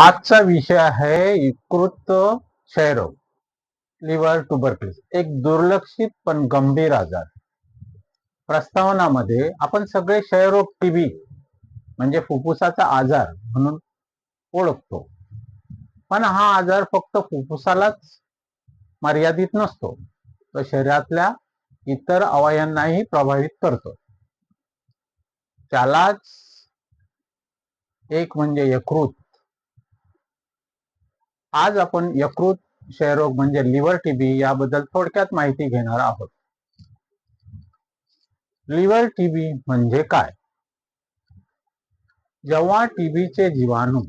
आजचा विषय आहे यकृत क्षयरोग लिव्हर ट्युबरक्युलोसिस एक दुर्लक्षित पण गंभीर आजार. प्रस्तावनामध्ये आपण सगळे क्षयरोग टीबी म्हणजे फुफ्फुसाचा आजार म्हणून ओळखतो. पण हा आजार फक्त फुफ्फुसालाच मर्यादित नसतो. तो शरीरातल्या इतर अवयवांनाही प्रभावित करतो. त्यालाच एक म्हणजे यकृत आज आपण यकृत क्षयरोग म्हणजे लिव्हर टीबी याबद्दल थोडक्यात माहिती घेणार आहोत. लिव्हर टीबी म्हणजे काय? जेव्हा टीबीचे जीवाणू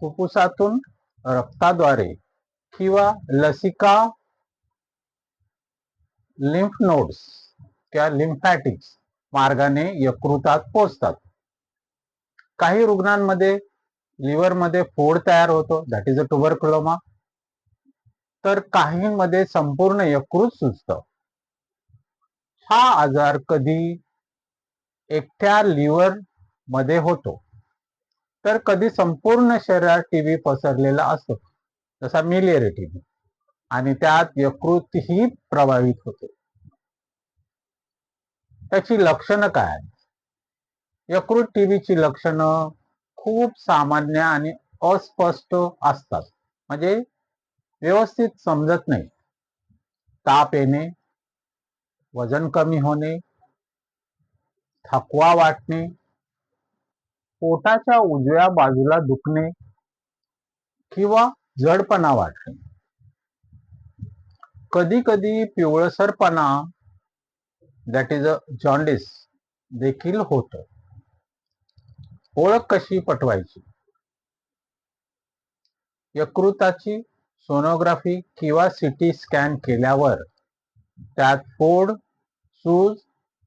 फुफ्फुसातून रक्ताद्वारे किंवा लसिका लिम्फ नोड्स किंवा लिम्फॅटिक्स मार्गाने यकृतात पोचतात काही रुग्णांमध्ये लिव्हरमध्ये फोड तयार होतो. दॅट इज अ ट्युबरक्युलोमा तर काहींमध्ये संपूर्ण यकृत सुचत हा आजार कधी एकट्या लिव्हरमध्ये होतो. तर कधी संपूर्ण शरीरात टीबी पसरलेला असतो. जसा मिलियरी टीबी आणि त्यात यकृतही प्रभावित होते. त्याची लक्षणं काय यकृत टीबीची लक्षणं खूप सामान्य आणि अस्पष्ट असतात. म्हणजे व्यवस्थित समजत नाही. ताप येणे वजन कमी होणे थकवा वाटणे पोटाच्या उजव्या बाजूला दुखणे किंवा जडपणा वाटणे. कधी कधी पिवळसरपणा दॅट इज अ जॉन्डिस देखील होतं. ओळख कशी पटवायची? यकृताची सोनोग्राफी किंवा सिटी स्कॅन केल्यावर त्यात फोड सूज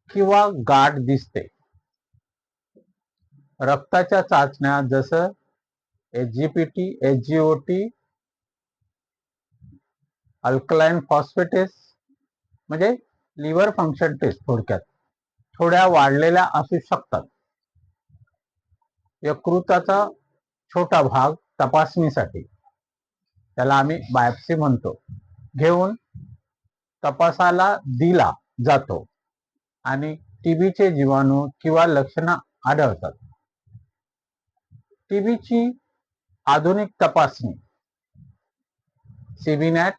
किंवा गाठ दिसते. रक्ताच्या चाचण्या जसं एचजीपीटी एचजीओटी अल्कलाईन फॉस्फेटेस म्हणजे लिव्हर फंक्शन टेस्ट थोडक्यात. थोड्या वाढलेल्या असू शकतात. यकृताचा छोटा भाग तपासणीसाठी. त्याला आम्ही बायोप्सी म्हणतो. घेऊन तपासाला दिला जातो. आणि टीबीचे जीवाणू किंवा लक्षणं आढळतात. टीबीची आधुनिक तपासणी. सीबीनॅट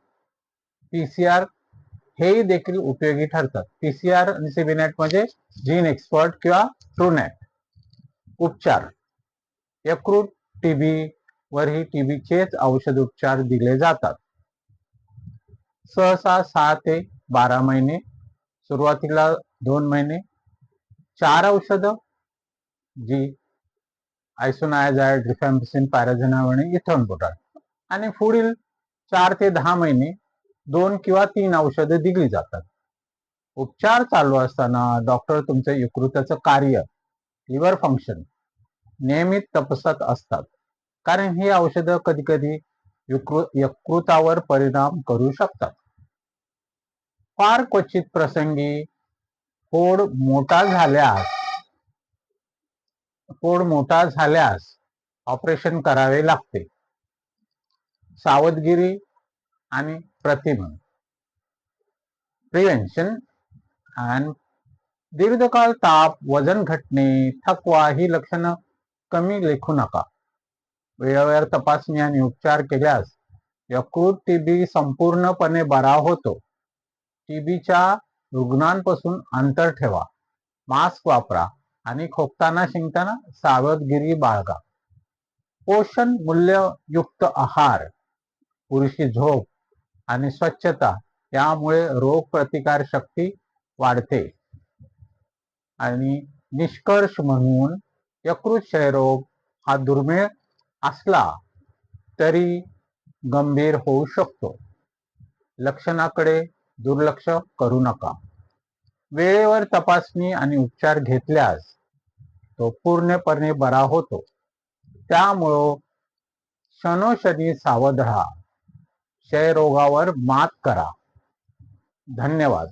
पीसीआर हेही देखील उपयोगी ठरतात. पीसीआर आणि सीबीनॅट म्हणजे जीन एक्सपर्ट किंवा ट्रूनॅट उपचार. यकृत टीबी वरही टीबीचेच औषध उपचार दिले जातात. सहसा सहा ते बारा महिने सुरुवातीला दोन महिने चार औषध जी आयसोनायाझाइड रिफॅम्पिसिन पॅराझेनाम इथन इथॉनबुटाल आणि पुढील चार ते दहा महिने दोन किंवा तीन औषधं दिली जातात. उपचार चालू असताना डॉक्टर तुमचं यकृताचं कार्य लिव्हर फंक्शन नियमित तपासत असतात. कारण ही औषधं कधी कधी यकृतावर परिणाम करू शकतात. फार क्वचित प्रसंगी फोड मोठा झाल्यास फोड मोठा झाल्यास ऑपरेशन करावे लागते. सावधगिरी आणि प्रतिबंध प्रिव्हेन्शन अँड दीर्घकाळ ताप वजन घटणे थकवा ही लक्षणं कमी लेखू नका. वेळेवर तपासणी आणि उपचार केल्यास यकृत टीबी संपूर्णपणे बरा होतो. टीबीच्या रुग्णांपासून अंतर ठेवा. मास्क वापरा आणि खोकताना शिंकताना सावधगिरी बाळगा. पोषण मूल्ययुक्त आहार पुरुषी झोप आणि स्वच्छता यामुळे रोग प्रतिकार शक्ती वाढते. आणि निष्कर्ष म्हणून यकृत क्षयरोग हा दुर्मिळ असला तरी गंभीर होऊ शकतो. लक्षणाकडे दुर्लक्ष करू नका. वेळेवर तपासणी आणि उपचार घेतल्यास तो पूर्णपणे बरा होतो. त्यामुळं क्षणोक्षणी सावध राहा. क्षयरोगावर मात करा. धन्यवाद.